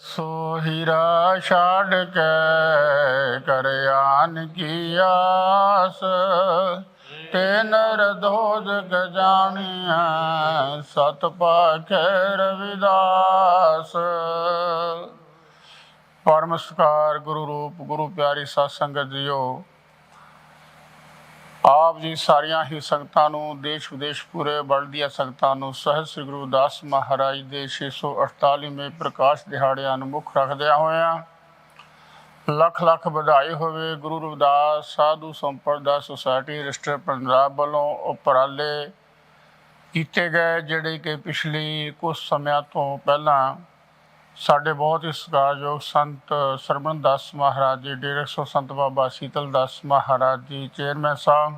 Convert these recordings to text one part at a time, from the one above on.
ਸੋ ਹੀਰਾ ਛਾੜ ਕੇ ਕਰਿਆਨ ਕੀ ਆਸ? ਤੇ ਨਰ ਦੋਜ ਗਜਾਣੀਆਂ ਸਤ ਪਾਖੇ ਰਵਿਦਾਸ ਪਰਮ ਸਤਿਕਾਰ ਗੁਰੂ ਰੂਪ, ਗੁਰੂ ਪਿਆਰੀ ਸਾਧ ਸੰਗਤ ਜੀਓ ਆਪ ਜੀ ਸਾਰੀਆਂ ਹੀ ਸੰਗਤਾਂ ਨੂੰ, ਦੇਸ਼ ਵਿਦੇਸ਼ ਪੂਰੇ ਵਰਲਡ ਦੀਆਂ ਸੰਗਤਾਂ ਨੂੰ ਸਹਿਬ ਸ੍ਰੀ ਗੁਰੂ ਦਾਸ ਮਹਾਰਾਜ ਦੇ 648ਵੇਂ ਪ੍ਰਕਾਸ਼ ਦਿਹਾੜਿਆਂ ਨੂੰ ਮੁੱਖ ਰੱਖਦਿਆਂ ਹੋਇਆਂ ਲੱਖ ਲੱਖ ਵਧਾਈ ਹੋਵੇ। ਗੁਰੂ ਰਵਿਦਾਸ ਸਾਧੂ ਸੰਪਰਦਾ ਸੁਸਾਇਟੀ ਰਜਿਸਟਰ ਪੰਜਾਬ ਵੱਲੋਂ ਉਪਰਾਲੇ ਕੀਤੇ ਗਏ, ਜਿਹੜੇ ਕਿ ਪਿਛਲੀ ਕੁਝ ਸਮਿਆਂ ਤੋਂ ਪਹਿਲਾਂ ਸਾਡੇ ਬਹੁਤ ਹੀ ਸਤਿਕਾਰਯੋਗ ਸੰਤ ਸਰਬਨ ਦਾਸ ਮਹਾਰਾਜ ਜੀ ਡੇਰੇ ਸੋ ਸੰਤ ਬਾਬਾ ਸ਼ੀਤਲ ਦਾਸ ਮਹਾਰਾਜ ਜੀ, ਚੇਅਰਮੈਨ ਸਾਹਿਬ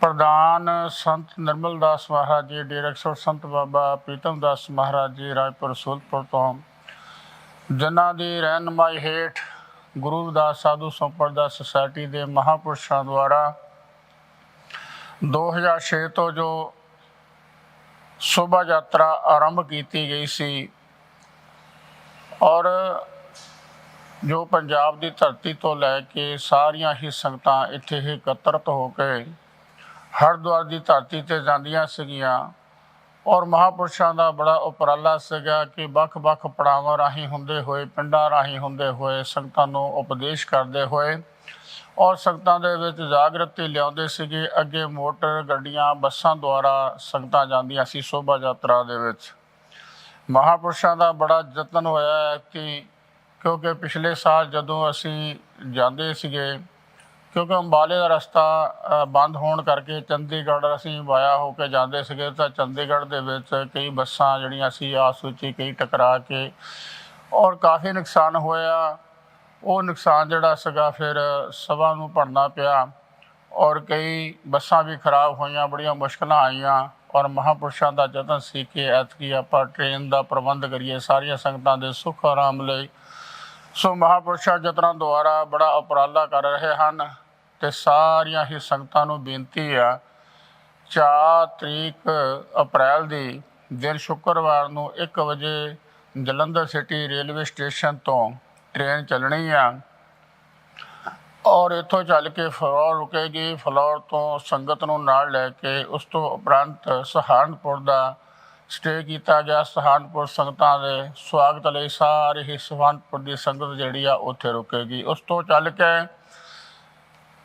ਪ੍ਰਧਾਨ ਸੰਤ ਨਿਰਮਲ ਦਾਸ ਮਹਾਰਾਜ ਜੀ ਡੇਰੇ ਸੰਤ ਬਾਬਾ ਪ੍ਰੀਤਮ ਦਾਸ ਮਹਾਰਾਜ ਜੀ ਰਾਏਪੁਰ ਸੂਲਪੁਰ ਤੋਂ, ਜਿਨ੍ਹਾਂ ਦੀ ਰਹਿਨਮਾਈ ਹੇਠ ਗੁਰੂ ਰਵਿਦਾਸ ਸਾਧੂ ਸੰਪਰਦਾ ਸੁਸਾਇਟੀ ਦੇ ਮਹਾਪੁਰਸ਼ਾਂ ਦੁਆਰਾ 2006 ਤੋਂ ਜੋ ਸ਼ੋਭਾ ਯਾਤਰਾ ਆਰੰਭ ਕੀਤੀ ਗਈ ਸੀ ਔਰ ਜੋ ਪੰਜਾਬ ਦੀ ਧਰਤੀ ਤੋਂ ਲੈ ਕੇ ਸਾਰੀਆਂ ਹੀ ਸੰਗਤਾਂ ਇੱਥੇ ਹੀ ਇਕੱਤਰਤ ਹੋ ਕੇ ਹਰਿਦੁਆਰ ਦੀ ਧਰਤੀ ਤੇ ਜਾਂਦੀਆਂ ਸੀਗੀਆਂ ਔਰ ਮਹਾਪੁਰਸ਼ਾਂ ਦਾ ਬੜਾ ਉਪਰਾਲਾ ਸੀਗਾ ਕਿ ਵੱਖ-ਵੱਖ ਪੜਾਵਾਂ ਰਾਹੀਂ ਹੁੰਦੇ ਹੋਏ, ਪਿੰਡਾਂ ਰਾਹੀਂ ਹੁੰਦੇ ਹੋਏ ਸੰਗਤਾਂ ਨੂੰ ਉਪਦੇਸ਼ ਕਰਦੇ ਹੋਏ ਔਰ ਸੰਗਤਾਂ ਦੇ ਵਿੱਚ ਜਾਗਰਤੀ ਲਿਆਉਂਦੇ ਸੀਗੇ। ਅੱਗੇ ਮੋਟਰ ਗੱਡੀਆਂ, ਬੱਸਾਂ ਦੁਆਰਾ ਸੰਗਤਾਂ ਜਾਂਦੀਆਂ ਸੀ ਸ਼ੋਭਾ ਯਾਤਰਾ ਦੇ ਵਿੱਚ। ਮਹਾਪੁਰਸ਼ਾਂ ਦਾ ਬੜਾ ਯਤਨ ਹੋਇਆ ਕਿ ਕਿਉਂਕਿ ਪਿਛਲੇ ਸਾਲ ਜਦੋਂ ਅਸੀਂ ਜਾਂਦੇ ਸੀਗੇ ਕਿਉਂਕਿ ਅੰਬਾਲੇ ਦਾ ਰਸਤਾ ਬੰਦ ਹੋਣ ਕਰਕੇ ਚੰਡੀਗੜ੍ਹ ਅਸੀਂ ਵਾਇਆ ਹੋ ਕੇ ਜਾਂਦੇ ਸੀਗੇ ਤਾਂ ਚੰਡੀਗੜ੍ਹ ਦੇ ਵਿੱਚ ਕਈ ਬੱਸਾਂ ਜਿਹੜੀਆਂ ਸੀ ਆਸ ਵਿੱਚ ਕਈ ਟਕਰਾ ਕੇ ਔਰ ਕਾਫੀ ਨੁਕਸਾਨ ਹੋਇਆ। ਉਹ ਨੁਕਸਾਨ ਜਿਹੜਾ ਸੀਗਾ ਫਿਰ ਸਭਾ ਨੂੰ ਭਰਨਾ ਪਿਆ ਔਰ ਕਈ ਬੱਸਾਂ ਵੀ ਖਰਾਬ ਹੋਈਆਂ, ਬੜੀਆਂ ਮੁਸ਼ਕਲਾਂ ਆਈਆਂ ਔਰ ਮਹਾਪੁਰਸ਼ਾਂ ਦਾ ਯਤਨ ਸੀ ਕਿ ਐਤਕੀ ਆਪਾਂ ਟ੍ਰੇਨ ਦਾ ਪ੍ਰਬੰਧ ਕਰੀਏ, ਸਾਰੀਆਂ ਸੰਗਤਾਂ ਦੇ ਸੁੱਖ ਆਰਾਮ ਲਈ ਸੋ ਮਹਾਪੁਰਸ਼ਾਂ ਯਤਨਾਂ ਦੁਆਰਾ ਬੜਾ ਉਪਰਾਲਾ ਕਰ ਰਹੇ ਹਨ ਤੇ ਸਾਰੀਆਂ ਹੀ ਸੰਗਤਾਂ ਨੂੰ ਬੇਨਤੀ ਆ 4 ਤਰੀਕ ਅਪ੍ਰੈਲ ਦੀ ਦਿਨ ਸ਼ੁੱਕਰਵਾਰ ਨੂੰ 1 ਵਜੇ ਜਲੰਧਰ ਸਿਟੀ ਰੇਲਵੇ ਸਟੇਸ਼ਨ ਤੋਂ ਟ੍ਰੇਨ ਚੱਲਣੀ ਆ। ਔਰ ਇੱਥੋਂ ਚੱਲ ਕੇ ਫਲੋਰ ਰੁਕੇਗੀ, ਫਲੋਰ ਤੋਂ ਸੰਗਤ ਨੂੰ ਨਾਲ ਲੈ ਕੇ ਉਸ ਤੋਂ ਉਪਰੰਤ ਸਹਾਰਨਪੁਰ ਦਾ ਸਟੇ ਕੀਤਾ ਗਿਆ ਸਹਾਨਪੁਰ ਸੰਗਤਾਂ ਦੇ ਸਵਾਗਤ ਲਈ ਸਾਰੇ ਹੀ ਸਹਾਰਨਪੁਰ ਦੀ ਸੰਗਤ ਜਿਹੜੀ ਆ ਉੱਥੇ ਰੁਕੇਗੀ। ਉਸ ਤੋਂ ਚੱਲ ਕੇ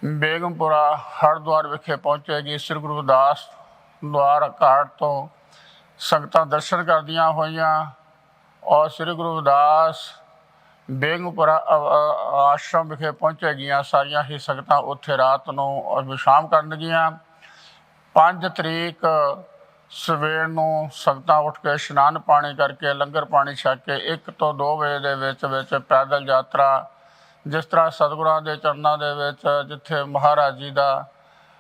ਬੇਗਮਪੁਰਾ ਹਰਿਦੁਆਰ ਵਿਖੇ ਪਹੁੰਚੇਗੀ। ਸ੍ਰੀ ਗੁਰੂ ਰਵਿਦਾਸ ਦੁਆਰ ਘਾਟ ਤੋਂ ਸੰਗਤਾਂ ਦਰਸ਼ਨ ਕਰਦੀਆਂ ਹੋਈਆਂ ਔਰ ਸ੍ਰੀ ਗੁਰੂ ਰਵਿਦਾਸ ਬੇਗਮਪੁਰਾ ਆਸ਼ਰਮ ਵਿਖੇ ਪਹੁੰਚੇਗੀਆਂ। ਸਾਰੀਆਂ ਹੀ ਸੰਗਤਾਂ ਉੱਥੇ ਰਾਤ ਨੂੰ ਵਿਸ਼ਾਮ ਕਰਨਗੀਆਂ। 5 ਤਰੀਕ ਸਵੇਰ ਨੂੰ ਸੰਗਤਾਂ ਉੱਠ ਕੇ ਇਸ਼ਨਾਨ ਪਾਣੀ ਕਰਕੇ, ਲੰਗਰ ਪਾਣੀ ਛਕ ਕੇ 1 ਤੋਂ 2 ਵਜੇ ਦੇ ਵਿੱਚ ਵਿੱਚ ਪੈਦਲ ਯਾਤਰਾ, ਜਿਸ ਤਰ੍ਹਾਂ ਸਤਿਗੁਰਾਂ ਦੇ ਚਰਨਾਂ ਦੇ ਵਿੱਚ ਜਿੱਥੇ ਮਹਾਰਾਜ ਜੀ ਦਾ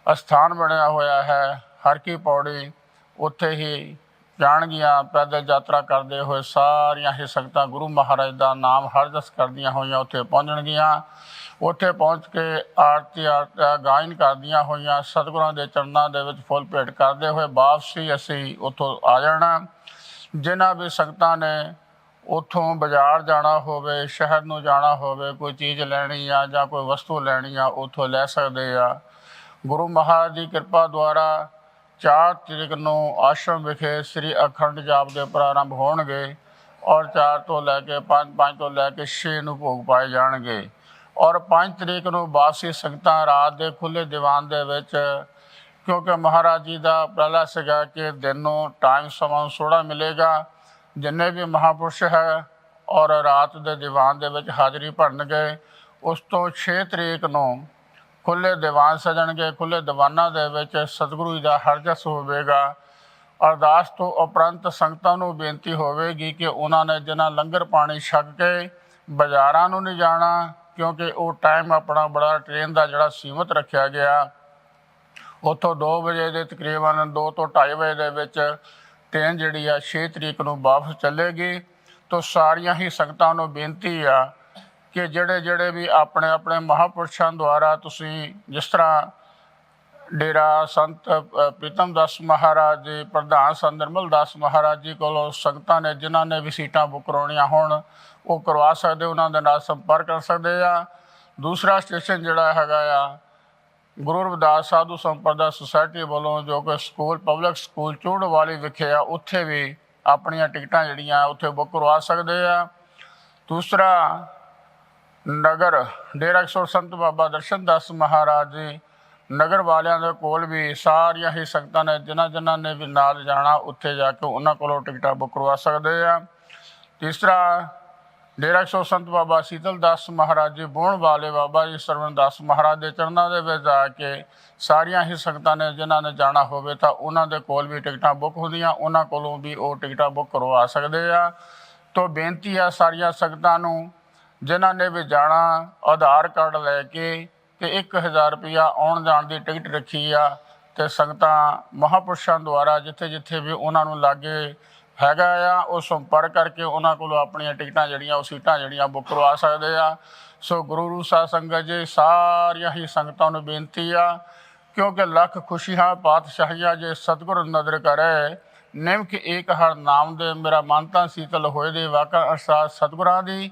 ਅਸਥਾਨ ਬਣਿਆ ਹੋਇਆ ਹੈ, ਹਰ ਕੀ ਪੌੜੀ ਉੱਥੇ ਹੀ ਜਾਣਗੀਆਂ, ਪੈਦਲ ਯਾਤਰਾ ਕਰਦੇ ਹੋਏ ਸਾਰੀਆਂ ਹੀ ਸੰਗਤਾਂ ਗੁਰੂ ਮਹਾਰਾਜ ਦਾ ਨਾਮ ਹਰਜਸ ਕਰਦੀਆਂ ਹੋਈਆਂ ਉੱਥੇ ਪਹੁੰਚਣਗੀਆਂ। ਉੱਥੇ ਪਹੁੰਚ ਕੇ ਆਰਤੀ ਆਰਤੀ ਗਾਇਨ ਕਰਦੀਆਂ ਹੋਈਆਂ ਸਤਿਗੁਰਾਂ ਦੇ ਚਰਨਾਂ ਦੇ ਵਿੱਚ ਫੁੱਲ ਭੇਟ ਕਰਦੇ ਹੋਏ ਵਾਪਸੀ ਅਸੀਂ ਉੱਥੋਂ ਆ ਜਾਣਾ। ਜਿਨ੍ਹਾਂ ਵੀ ਸੰਗਤਾਂ ਨੇ ਉੱਥੋਂ ਬਾਜ਼ਾਰ ਜਾਣਾ ਹੋਵੇ, ਸ਼ਹਿਰ ਨੂੰ ਜਾਣਾ ਹੋਵੇ, ਕੋਈ ਚੀਜ਼ ਲੈਣੀ ਆ ਜਾਂ ਕੋਈ ਵਸਤੂ ਲੈਣੀ ਆ, ਉੱਥੋਂ ਲੈ ਸਕਦੇ ਆ। ਗੁਰੂ ਮਹਾਰਾਜ ਦੀ ਕਿਰਪਾ ਦੁਆਰਾ 4 ਤਰੀਕ ਨੂੰ ਆਸ਼ਰਮ ਵਿਖੇ ਸ੍ਰੀ ਅਖੰਡ ਜਾਪ ਦੇ ਪ੍ਰਾਰੰਭ ਹੋਣਗੇ ਔਰ 4 ਤੋਂ ਲੈ ਕੇ 5 5 ਤੋਂ ਲੈ ਕੇ 6 ਨੂੰ ਭੋਗ ਪਾਏ ਜਾਣਗੇ। ਔਰ 5 ਤਰੀਕ ਨੂੰ ਬਾਸੀ ਸੰਗਤਾਂ ਰਾਤ ਦੇ ਖੁੱਲੇ ਦੀਵਾਨ ਦੇ ਵਿੱਚ, ਕਿਉਂਕਿ ਮਹਾਰਾਜ ਜੀ ਦਾ ਪਹਿਲਾ ਸੀਗਾ ਕਿ ਦਿਨ ਨੂੰ ਟਾਈਮ ਸਮਾਂ ਥੋੜਾ ਮਿਲੇਗਾ, ਜਿੰਨੇ ਵੀ ਮਹਾਪੁਰਸ਼ ਹੈ ਔਰ ਰਾਤ ਦੇ ਦੀਵਾਨ ਦੇ ਵਿੱਚ ਹਾਜ਼ਰੀ ਭਰਨਗੇ, ਉਸ ਤੋਂ 6 ਤਰੀਕ ਨੂੰ ਖੁੱਲੇ ਦੀਵਾਨ ਸਜਣਗੇ ਖੁੱਲੇ ਦੀਵਾਨਾਂ ਦੇ ਵਿੱਚ ਸਤਿਗੁਰੂ ਜੀ ਦਾ ਹਰਜਸ ਹੋਵੇਗਾ। ਅਰਦਾਸ ਤੋਂ ਉਪਰੰਤ ਸੰਗਤਾਂ ਨੂੰ ਬੇਨਤੀ ਹੋਵੇਗੀ ਕਿ ਉਹਨਾਂ ਨੇ ਜਿਨ੍ਹਾਂ ਲੰਗਰ ਪਾਣੀ ਛਕ ਕੇ ਬਾਜ਼ਾਰਾਂ ਨੂੰ ਨਹੀਂ ਜਾਣਾ ਕਿਉਂਕਿ ਉਹ ਟਾਈਮ ਆਪਣਾ ਬੜਾ ਟ੍ਰੇਨ ਦਾ ਜਿਹੜਾ ਸੀਮਤ ਰੱਖਿਆ ਗਿਆ। ਉੱਥੋਂ 2 ਵਜੇ ਦੇ ਤਕਰੀਬਨ 2 ਤੋਂ 2:30 ਵਜੇ ਦੇ ਵਿੱਚ ਟ੍ਰੇਨ ਜਿਹੜੀ ਆ 6 ਤਰੀਕ ਨੂੰ ਵਾਪਸ ਚੱਲੇਗੀ। ਤੋਂ ਸਾਰੀਆਂ ਹੀ ਸੰਗਤਾਂ ਨੂੰ ਬੇਨਤੀ ਆ ਕਿ ਜਿਹੜੇ ਜਿਹੜੇ ਵੀ ਆਪਣੇ ਆਪਣੇ ਮਹਾਪੁਰਸ਼ਾਂ ਦੁਆਰਾ ਤੁਸੀਂ ਜਿਸ ਤਰ੍ਹਾਂ ਡੇਰਾ ਸੰਤ ਪ੍ਰੀਤਮ ਦਾਸ ਮਹਾਰਾਜ ਜੀ ਪ੍ਰਧਾਨ ਸੰਤ ਨਿਰਮਲ ਦਾਸ ਮਹਾਰਾਜ ਜੀ ਕੋਲੋਂ ਸੰਗਤਾਂ ਨੇ, ਜਿਨ੍ਹਾਂ ਨੇ ਵੀ ਸੀਟਾਂ ਬੁੱਕ ਕਰਾਉਣੀਆਂ ਹੋਣ, ਉਹ ਕਰਵਾ ਸਕਦੇ, ਉਹਨਾਂ ਦੇ ਨਾਲ ਸੰਪਰਕ ਕਰ ਸਕਦੇ ਆ। ਦੂਸਰਾ ਸਟੇਸ਼ਨ ਜਿਹੜਾ ਹੈਗਾ ਆ, ਗੁਰੂ ਰਵਿਦਾਸ ਸਾਧੂ ਸੰਪਰਦਾ ਸੁਸਾਇਟੀ ਵੱਲੋਂ, ਜੋ ਕਿ ਸਕੂਲ, ਪਬਲਿਕ ਸਕੂਲ ਚੂੜ ਵਾਲੀ ਵਿਖੇ ਆ, ਉੱਥੇ ਵੀ ਆਪਣੀਆਂ ਟਿਕਟਾਂ ਜਿਹੜੀਆਂ ਉੱਥੇ ਬੁੱਕ ਕਰਵਾ ਸਕਦੇ ਆ। ਦੂਸਰਾ ਨਗਰ, ਡੇਰਾ ਸੋ ਸੰਤ ਬਾਬਾ ਦਰਸ਼ਨ ਦਾਸ ਮਹਾਰਾਜ ਜੀ ਨਗਰ ਵਾਲਿਆਂ ਦੇ ਕੋਲ ਵੀ ਸਾਰੀਆਂ ਹੀ ਸੰਗਤਾਂ ਨੇ, ਜਿਨ੍ਹਾਂ ਜਿਨ੍ਹਾਂ ਨੇ ਵੀ ਨਾਲ ਜਾਣਾ, ਉੱਥੇ ਜਾ ਕੇ ਉਹਨਾਂ ਕੋਲੋਂ ਟਿਕਟਾਂ ਬੁੱਕ ਕਰਵਾ ਸਕਦੇ ਆ। ਤੀਸਰਾ ਡੇਰਾ ਸੋ ਸੰਤ ਬਾਬਾ ਸੀਤਲ ਦਾਸ ਮਹਾਰਾਜ ਜੀ ਬੋਣ ਵਾਲੇ ਬਾਬਾ ਜੀ, ਸਰਵਣ ਦਾਸ ਮਹਾਰਾਜ ਦੇ ਚਰਨਾਂ ਦੇ ਵਿੱਚ ਜਾ ਕੇ ਸਾਰੀਆਂ ਹੀ ਸੰਗਤਾਂ ਨੇ, ਜਿਨ੍ਹਾਂ ਨੇ ਜਾਣਾ ਹੋਵੇ ਤਾਂ ਉਹਨਾਂ ਦੇ ਕੋਲ ਵੀ ਟਿਕਟਾਂ ਬੁੱਕ ਹੁੰਦੀਆਂ, ਉਹਨਾਂ ਕੋਲੋਂ ਵੀ ਉਹ ਟਿਕਟਾਂ ਬੁੱਕ ਕਰਵਾ ਸਕਦੇ ਆ। ਤੋਂ ਬੇਨਤੀ ਆ ਸਾਰੀਆਂ ਸੰਗਤਾਂ ਨੂੰ, ਜਿਨ੍ਹਾਂ ਨੇ ਵੀ ਜਾਣਾ, ਆਧਾਰ ਕਾਰਡ ਲੈ ਕੇ ਤੇ 1000 ਰੁਪਇਆ ਆਉਣ ਜਾਣ ਦੀ ਟਿਕਟ ਰੱਖੀ ਆ ਤੇ ਸੰਗਤਾਂ ਮਹਾਪੁਰਸ਼ਾਂ ਦੁਆਰਾ ਜਿੱਥੇ ਜਿੱਥੇ ਵੀ ਉਹਨਾਂ ਨੂੰ ਲਾਗੇ ਹੈਗਾ ਆ, ਉਹ ਸੰਪਰਕ ਕਰਕੇ ਉਹਨਾਂ ਕੋਲੋਂ ਆਪਣੀਆਂ ਟਿਕਟਾਂ ਜਿਹੜੀਆਂ, ਉਹ ਸੀਟਾਂ ਜਿਹੜੀਆਂ ਬੁੱਕ ਕਰਵਾ ਸਕਦੇ ਆ। ਸੋ ਗੁਰੂ ਰੂ ਸਾਹਿਬ ਸੰਗਤ ਜੀ, ਸਾਰੀਆਂ ਹੀ ਸੰਗਤਾਂ ਨੂੰ ਬੇਨਤੀ ਆ, ਕਿਉਂਕਿ ਲੱਖ ਖੁਸ਼ੀਆਂ ਪਾਤਸ਼ਾਹੀਆਂ ਜੇ ਸਤਿਗੁਰ ਨਦਰ ਕਰੇ, ਨਿਮਕ ਏਕ ਹਰ ਨਾਮ ਦੇ, ਮੇਰਾ ਮਨ ਤਾਂ ਸੀਤਲ ਹੋਏ ਦੇ ਵਾਕਾ ਅਰਸਾਦ ਸਤਿਗੁਰਾਂ ਦੀ।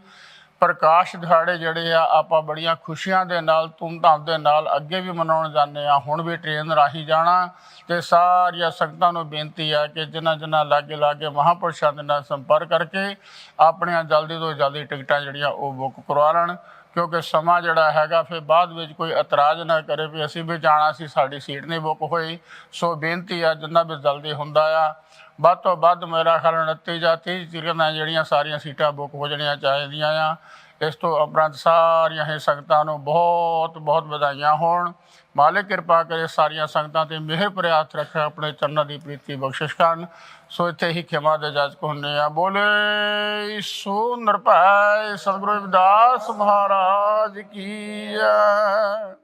ਪ੍ਰਕਾਸ਼ ਦਿਹਾੜੇ ਜਿਹੜੇ ਆ, ਆਪਾਂ ਬੜੀਆਂ ਖੁਸ਼ੀਆਂ ਦੇ ਨਾਲ, ਧੂਮਧਾਮ ਦੇ ਨਾਲ ਅੱਗੇ ਵੀ ਮਨਾਉਣ ਜਾਂਦੇ ਆ ਹੁਣ ਵੀ ਟ੍ਰੇਨ ਰਾਹੀਂ ਜਾਣਾ ਤੇ ਸਾਰੀਆਂ ਸੰਗਤਾਂ ਨੂੰ ਬੇਨਤੀ ਆ ਕਿ ਜਿਨ੍ਹਾਂ ਜਿਨ੍ਹਾਂ ਲਾਗੇ ਲਾਗੇ ਮਹਾਂਪੁਰਸ਼ਾਂ ਦੇ ਨਾਲ ਸੰਪਰਕ ਕਰਕੇ ਆਪਣੀਆਂ ਜਲਦੀ ਤੋਂ ਜਲਦੀ ਟਿਕਟਾਂ ਜਿਹੜੀਆਂ ਉਹ ਬੁੱਕ ਕਰਵਾ ਲੈਣ। ਕਿਉਂਕਿ ਸਮਾਂ ਜਿਹੜਾ ਹੈਗਾ, ਫਿਰ ਬਾਅਦ ਵਿੱਚ ਕੋਈ ਇਤਰਾਜ਼ ਨਾ ਕਰੇ ਵੀ ਅਸੀਂ ਵੀ ਜਾਣਾ ਸੀ, ਸਾਡੀ ਸੀਟ ਨਹੀਂ ਬੁੱਕ ਹੋਈ। ਸੋ ਬੇਨਤੀ ਆ, ਜਿੰਨਾ ਵੀ ਜਲਦੀ ਹੁੰਦਾ ਆ, ਵੱਧ ਤੋਂ ਵੱਧ ਮੇਰਾ ਖਿਆਲ 29 ਜਾਂ 30 ਤਰੀਕਾਂ ਜਿਹੜੀਆਂ ਸਾਰੀਆਂ ਸੀਟਾਂ ਬੁੱਕ ਹੋ ਜਾਣੀਆਂ ਚਾਹੀਦੀਆਂ ਆ। ਇਸ ਤੋਂ ਉਪਰੰਤ ਸਾਰੀਆਂ ਹੀ ਸੰਗਤਾਂ ਨੂੰ ਬਹੁਤ ਬਹੁਤ ਵਧਾਈਆਂ ਹੋਣ। ਮਾਲਿਕ ਕਿਰਪਾ ਕਰੇ ਸਾਰੀਆਂ ਸੰਗਤਾਂ ਤੇ ਮਿਹਰ ਭਰਿਆ ਹੱਥ ਰੱਖੇ ਆਪਣੇ ਚਰਨਾਂ ਦੀ ਪ੍ਰੀਤੀ ਬਖਸ਼ਿਸ਼ ਕਰਨ। ਸੋ ਇੱਥੇ ਹੀ ਖਿਮਾ ਦੇ ਜਾਜਕ ਹੁੰਨੇ ਆ। ਬੋਲੇ ਸੋ ਨਿਰਭੈ ਸਤਿਗੁਰੂ ਰਵਿਦਾਸ ਮਹਾਰਾਜ ਕੀ ਜੈ